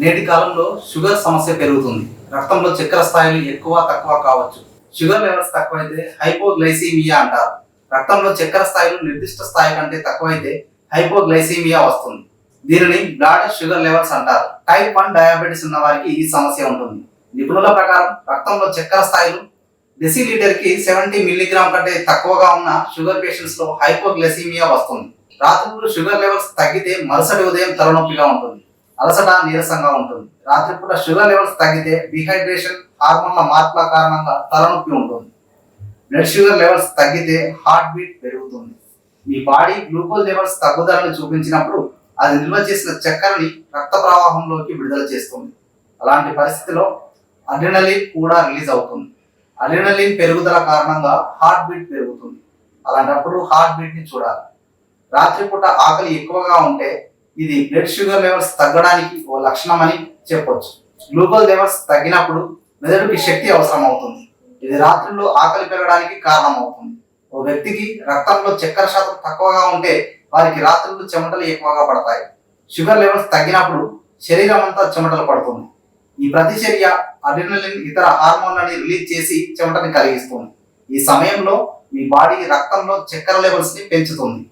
నేటి కాలంలో షుగర్ సమస్య పెరుగుతుంది. రక్తంలో చక్కెర స్థాయిలు ఎక్కువ తక్కువ కావచ్చు. షుగర్ లెవెల్స్ తక్కువైతే హైపోగ్లైసీమియా అంటారు. రక్తంలో చక్కెర స్థాయిలు నిర్దిష్ట స్థాయి కంటే తక్కువైతే హైపోగ్లైసీమియా వస్తుంది. దీనిని బ్లడ్ షుగర్ లెవెల్స్ అంటారు. టైప్ వన్ డయాబెటీస్ ఉన్న వారికి ఈ సమస్య ఉంటుంది. నిపుణుల ప్రకారం రక్తంలో చక్కెర స్థాయిలు డెసిలీటర్కి సెవెంటీ మిల్లీగ్రామ్ కంటే తక్కువగా ఉన్న షుగర్ పేషెంట్స్లో హైపోగ్లైసీమియా వస్తుంది. రాత్రులు షుగర్ లెవెల్స్ తగ్గితే మరుసటి ఉదయం తలనొప్పిగా ఉంటుంది. అలసట నీరసంగా ఉంటుంది. రాత్రిపూట షుగర్ లెవెల్స్ తగ్గితే డిహైడ్రేషన్ హార్మోన్ల మార్పుల కారణంగా తలనొప్పి ఉంటుంది. బ్లడ్ షుగర్ లెవెల్స్ తగ్గితే హార్ట్ బీట్ పెరుగుతుంది. మీ బాడీ గ్లూకోజ్ లెవెల్స్ తగ్గుదలను చూపించినప్పుడు అది నిల్వ చేసిన చక్కెరని రక్త ప్రవాహంలోకి విడుదల చేస్తుంది. అలాంటి పరిస్థితిలో అడ్రినలిన్ కూడా రిలీజ్ అవుతుంది. అడ్రినలిన్ పెరుగుదల కారణంగా హార్ట్ బీట్ పెరుగుతుంది. అలాంటప్పుడు హార్ట్ బీట్ని చూడాలి. రాత్రిపూట ఆకలి ఎక్కువగా ఉంటే ఇది బ్లడ్ షుగర్ లెవెల్స్ తగ్గడానికి ఓ లక్షణం అని చెప్పొచ్చు. గ్లూకోజ్ లెవెల్స్ తగ్గినప్పుడు మెదడుకి శక్తి అవసరం అవుతుంది ఇది రాత్రుల్లో ఆకలి పెరగడానికి కారణమవుతుంది. ఓ వ్యక్తికి రక్తంలో చక్కెర శాతం తక్కువగా ఉంటే వారికి రాత్రులు చెమటలు ఎక్కువగా పడతాయి. షుగర్ లెవెల్స్ తగ్గినప్పుడు శరీరం అంతా చెమటలు పడుతుంది. ఈ ప్రతిచర్య అడ్రినలిన్ ఇతర హార్మోన్లని రిలీజ్ చేసి చెమటని కలిగిస్తుంది. ఈ సమయంలో మీ బాడీ రక్తంలో చక్కెర లెవెల్స్ని పెంచుతుంది.